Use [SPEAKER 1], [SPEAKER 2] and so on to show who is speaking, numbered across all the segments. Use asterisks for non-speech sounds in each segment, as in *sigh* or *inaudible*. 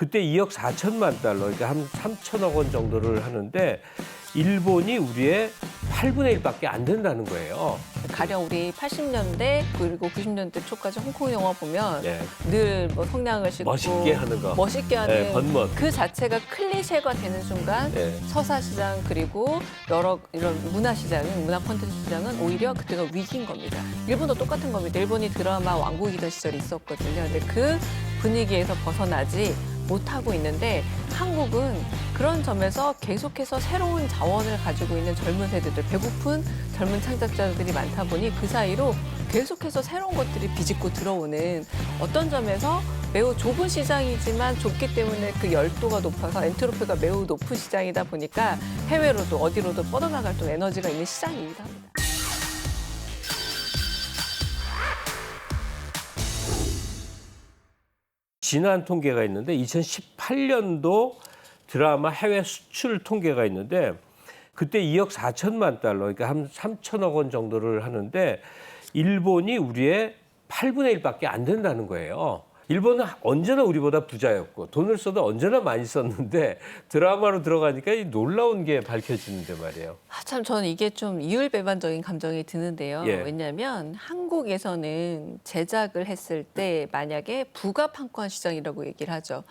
[SPEAKER 1] 그때 2억 4천만 달러, 그러니까 한 3천억 원 정도를 하는데 일본이 우리의 8분의 1밖에 안 된다는 거예요.
[SPEAKER 2] 가령 우리 80년대 그리고 90년대 초까지 홍콩 영화 보면
[SPEAKER 1] 네.
[SPEAKER 2] 늘뭐 성냥을 싣고
[SPEAKER 1] 멋있게 하는 거.
[SPEAKER 2] 멋있게 하는
[SPEAKER 1] 네, 겉멋.
[SPEAKER 2] 그 자체가 클리셰가 되는 순간
[SPEAKER 1] 네.
[SPEAKER 2] 서사 시장 그리고 여러 이런 문화 시장은 문화 콘텐츠 시장은 오히려 그때가 위기인 겁니다. 일본도 똑같은 겁니다. 일본이 드라마 왕국이던 시절이 있었거든요. 근데 그 분위기에서 벗어나지 못하고 있는데 한국은 그런 점에서 계속해서 새로운 자원을 가지고 있는 젊은 세대들, 배고픈 젊은 창작자들이 많다 보니 그 사이로 계속해서 새로운 것들이 비집고 들어오는 어떤 점에서 매우 좁은 시장이지만 좁기 때문에 그 열도가 높아서 엔트로피가 매우 높은 시장이다 보니까 해외로도 어디로도 뻗어나갈 또 에너지가 있는 시장이기도 합니다.
[SPEAKER 1] 지난 통계가 있는데 2018년도 드라마 해외 수출 통계가 있는데 그때 2억 4천만 달러, 그러니까 한 3천억 원 정도를 하는데 일본이 우리의 8분의 1밖에 안 된다는 거예요. 일본은 언제나 우리보다 부자였고 돈을 써도 언제나 많이 썼는데 *laughs* 드라마로 들어가니까 이 놀라운 게 밝혀지는데 말이에요.
[SPEAKER 2] 아, 참 저는 이게 좀 이율배반적인 감정이 드는데요.
[SPEAKER 1] 예.
[SPEAKER 2] 왜냐하면 한국에서는 제작을 했을 때 만약에 부가판권 시장이라고 얘기를 하죠.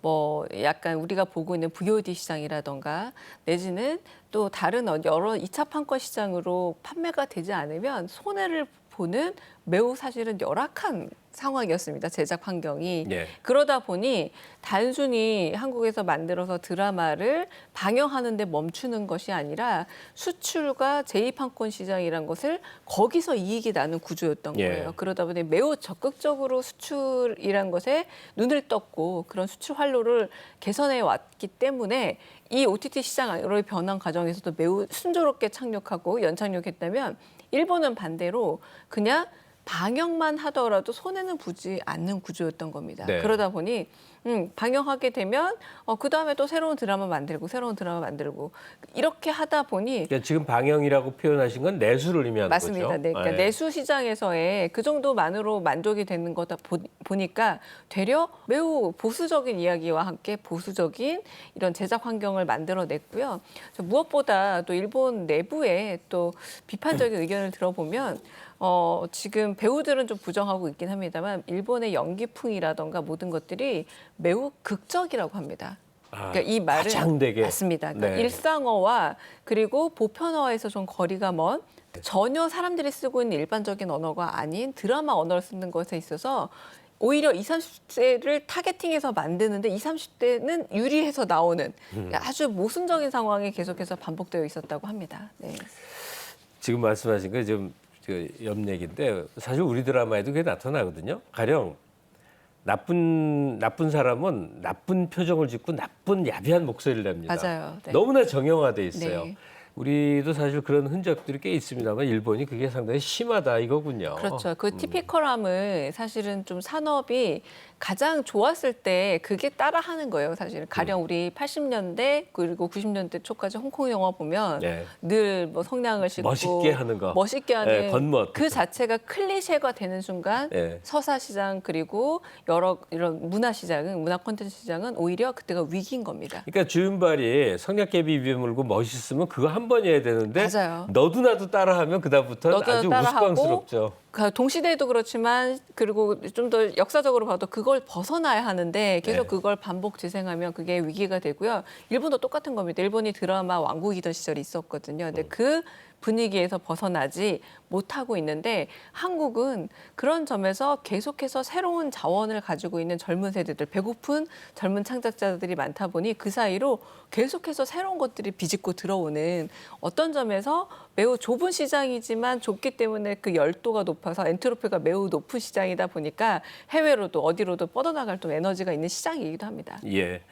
[SPEAKER 2] 뭐 약간 우리가 보고 있는 VOD 시장이라던가 내지는 또 다른 어- 여러 이차 판권 시장으로 판매가 되지 않으면 손해를 보는 매우 사실은 열악한 상황이었습니다. 제작 환경이.
[SPEAKER 1] 예.
[SPEAKER 2] 그러다 보니 단순히 한국에서 만들어서 드라마를 방영하는 데 멈추는 것이 아니라 수출과 제2판권 시장이란 것을 거기서 이익이 나는 구조였던
[SPEAKER 1] 예.
[SPEAKER 2] 거예요. 그러다 보니 매우 적극적으로 수출이란 것에 눈을 떴고 그런 수출 활로를 개선해 왔기 때문에 이 OTT 시장으로의 변환 과정에서도 매우 순조롭게 착륙하고 연착륙했다면 일본은 반대로 그냥 방영만 하더라도 손해는 보지 않는 구조였던 겁니다.
[SPEAKER 1] 네.
[SPEAKER 2] 그러다 보니 음, 방영하게 되면 어, 그 다음에 또 새로운 드라마 만들고 새로운 드라마 만들고 이렇게 하다 보니
[SPEAKER 1] 그러니까 지금 방영이라고 표현하신 건 내수를 의미하는
[SPEAKER 2] 맞습니다.
[SPEAKER 1] 거죠.
[SPEAKER 2] 네, 그러니까
[SPEAKER 1] 예.
[SPEAKER 2] 내수 시장에서의 그 정도만으로 만족이 되는 거다 보, 보니까 되려 매우 보수적인 이야기와 함께 보수적인 이런 제작 환경을 만들어냈고요. 저 무엇보다 또 일본 내부에 또 비판적인 의견을 들어보면 어, 지금 배우들은 좀 부정하고 있긴 합니다만 일본의 연기풍이라던가 모든 것들이 매우 극적이라고 합니다.
[SPEAKER 1] 아,
[SPEAKER 2] 그러니까 이 말은
[SPEAKER 1] 과장되게.
[SPEAKER 2] 맞습니다. 그러니까
[SPEAKER 1] 네.
[SPEAKER 2] 일상어와 그리고 보편어에서 좀 거리가 먼 전혀 사람들이 쓰고 있는 일반적인 언어가 아닌 드라마 언어를 쓰는 것에 있어서 오히려 20, 30대를 타겟팅해서 만드는데 20, 30대는 유리해서 나오는
[SPEAKER 1] 음.
[SPEAKER 2] 아주 모순적인 상황이 계속해서 반복되어 있었다고 합니다. 네.
[SPEAKER 1] 지금 말씀하신 게좀옆 얘기인데 사실 우리 드라마에도 그게 나타나거든요. 가령 나쁜 나쁜 사람은 나쁜 표정을 짓고 나쁜 야비한 목소리를 냅니다.
[SPEAKER 2] 맞아요. 네.
[SPEAKER 1] 너무나 정형화돼 있어요.
[SPEAKER 2] 네.
[SPEAKER 1] 우리도 사실 그런 흔적들이 꽤 있습니다만 일본이 그게 상당히 심하다 이거군요.
[SPEAKER 2] 그렇죠. 그 티피컬함을 사실은 좀 산업이 가장 좋았을 때 그게 따라하는 거예요. 사실은
[SPEAKER 1] 음.
[SPEAKER 2] 가령 우리 80년대 그리고 90년대 초까지 홍콩 영화 보면
[SPEAKER 1] 네.
[SPEAKER 2] 늘뭐 성냥을 싣고
[SPEAKER 1] 멋있게 하는 거.
[SPEAKER 2] 멋있게 하는
[SPEAKER 1] 네, 겉멋.
[SPEAKER 2] 그 자체가 클리셰가 되는 순간
[SPEAKER 1] 네.
[SPEAKER 2] 서사 시장 그리고 여러 이런 문화 시장은 문화 콘텐츠 시장은 오히려 그때가 위기인 겁니다.
[SPEAKER 1] 그러니까 주윤발이 성냥개비 입에 물고 멋있으면 그거 한번 해야 되는데
[SPEAKER 2] 맞아요.
[SPEAKER 1] 너도 나도 따라하면 그다음부터 아주
[SPEAKER 2] 따라하고
[SPEAKER 1] 우스꽝스럽죠.
[SPEAKER 2] 그 동시대에도 그렇지만 그리고 좀 더 역사적으로 봐도 그걸 벗어나야 하는데 계속
[SPEAKER 1] 네.
[SPEAKER 2] 그걸 반복 재생하면 그게 위기가 되고요. 일본도 똑같은 겁니다. 일본이 드라마 왕국이던 시절이 있었거든요. 근데 그 분위기에서 벗어나지 못하고 있는데 한국은 그런 점에서 계속해서 새로운 자원을 가지고 있는 젊은 세대들, 배고픈 젊은 창작자들이 많다 보니 그 사이로 계속해서 새로운 것들이 비집고 들어오는 어떤 점에서 매우 좁은 시장이지만 좁기 때문에 그 열도가 높 아서 엔트로피가 매우 높은 시장이다 보니까 해외로도 어디로도 뻗어나갈 또 에너지가 있는 시장이기도 합니다.
[SPEAKER 1] 예.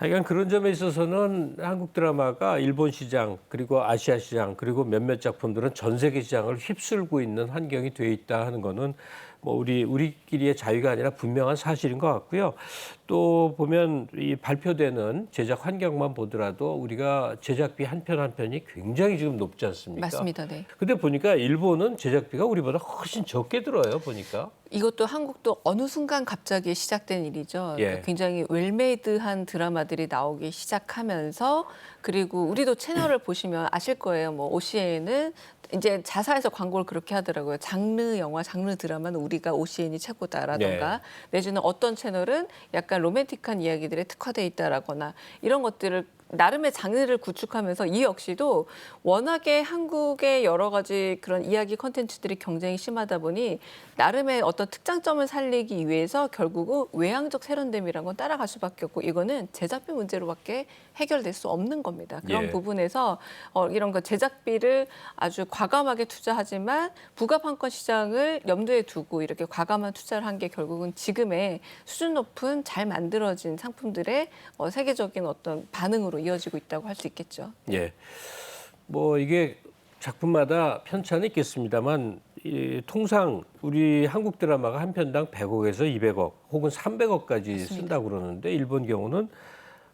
[SPEAKER 1] 하여간 그런 점에 있어서는 한국 드라마가 일본 시장 그리고 아시아 시장 그리고 몇몇 작품들은 전 세계 시장을 휩쓸고 있는 환경이 돼 있다 하는 거는 뭐 우리 우리끼리의 자유가 아니라 분명한 사실인 것 같고요. 또 보면 이 발표되는 제작 환경만 보더라도 우리가 제작비 한 편 한 편이 굉장히 지금 높지 않습니까?
[SPEAKER 2] 맞습니다. 네.
[SPEAKER 1] 근데 보니까 일본은 제작비가 우리보다 훨씬 적게 들어요. 보니까.
[SPEAKER 2] 이것도 한국도 어느 순간 갑자기 시작된 일이죠.
[SPEAKER 1] 예.
[SPEAKER 2] 그러니까 굉장히 웰메이드한 드라마들이 나오기 시작하면서 그리고 우리도 채널을 보시면 아실 거예요. 뭐 OCN은 이제 자사에서 광고를 그렇게 하더라고요. 장르 영화, 장르 드라마는 우리가 OCN이 최고다라던가
[SPEAKER 1] 네.
[SPEAKER 2] 내지는 어떤 채널은 약간 로맨틱한 이야기들에 특화돼 있다라거나 이런 것들을 나름의 장르를 구축하면서 이 역시도 워낙에 한국의 여러 가지 그런 이야기 컨텐츠들이 경쟁이 심하다 보니 나름의 어떤 특장점을 살리기 위해서 결국은 외향적 세련됨이란 건 따라갈 수밖에 없고 이거는 제작비 문제로밖에 해결될 수 없는 겁니다. 그런
[SPEAKER 1] 예.
[SPEAKER 2] 부분에서 어, 이런 거 제작비를 아주 과감하게 투자하지만 부가판권 시장을 염두에 두고 이렇게 과감한 투자를 한 게 결국은 지금의 수준 높은 잘 만들어진 상품들의 어, 세계적인 어떤 반응으로 이어지고 있다고 할 수 있겠죠.
[SPEAKER 1] 예. 뭐 이게 작품마다 편차는 있겠습니다만 이 통상 우리 한국 드라마가 한 편당 100억에서 200억 혹은 300억까지
[SPEAKER 2] 맞습니다.
[SPEAKER 1] 쓴다고 그러는데 일본 경우는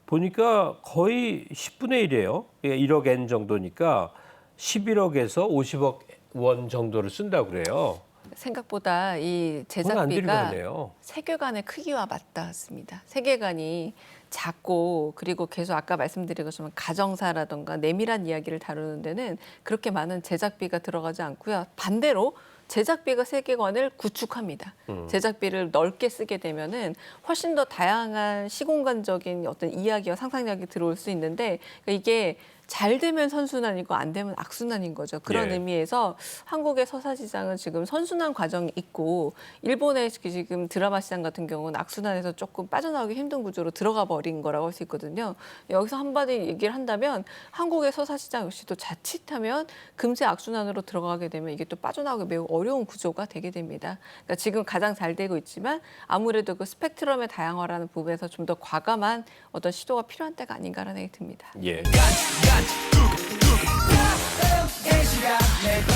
[SPEAKER 1] 보니까 거의 10분의 1이에요. 1억 엔 정도니까 11억에서 50억 원 정도를 쓴다고 그래요.
[SPEAKER 2] 생각보다 이 제작비가. 세계관의 크기와 맞닿았습니다. 세계관이 작고 그리고 계속 아까 말씀드린 것처럼 가정사라던가 내밀한 이야기를 다루는 데는 그렇게 많은 제작비가 들어가지 않고요. 반대로 제작비가 세계관을 구축합니다.
[SPEAKER 1] 음.
[SPEAKER 2] 제작비를 넓게 쓰게 되면은 훨씬 더 다양한 시공간적인 어떤 이야기와 상상력이 들어올 수 있는데 그러니까 이게 잘 되면 선순환이고 안 되면 악순환인 거죠. 그런
[SPEAKER 1] 예.
[SPEAKER 2] 의미에서 한국의 서사 시장은 지금 선순환 과정이 있고 일본의 지금 드라마 시장 같은 경우는 악순환에서 조금 빠져나오기 힘든 구조로 들어가 버린 거라고 할 수 있거든요. 여기서 한마디 얘기를 한다면 한국의 서사 시장 역시도 자칫하면 금세 악순환으로 들어가게 되면 이게 또 빠져나오기 매우 어려운 구조가 되게 됩니다. 그러니까 지금 가장 잘 되고 있지만 아무래도 그 스펙트럼의 다양화라는 부분에서 좀 더 과감한 어떤 시도가 필요한 때가 아닌가라는 생각이 듭니다.
[SPEAKER 1] 예. 난 두근두근 답답한 시간 내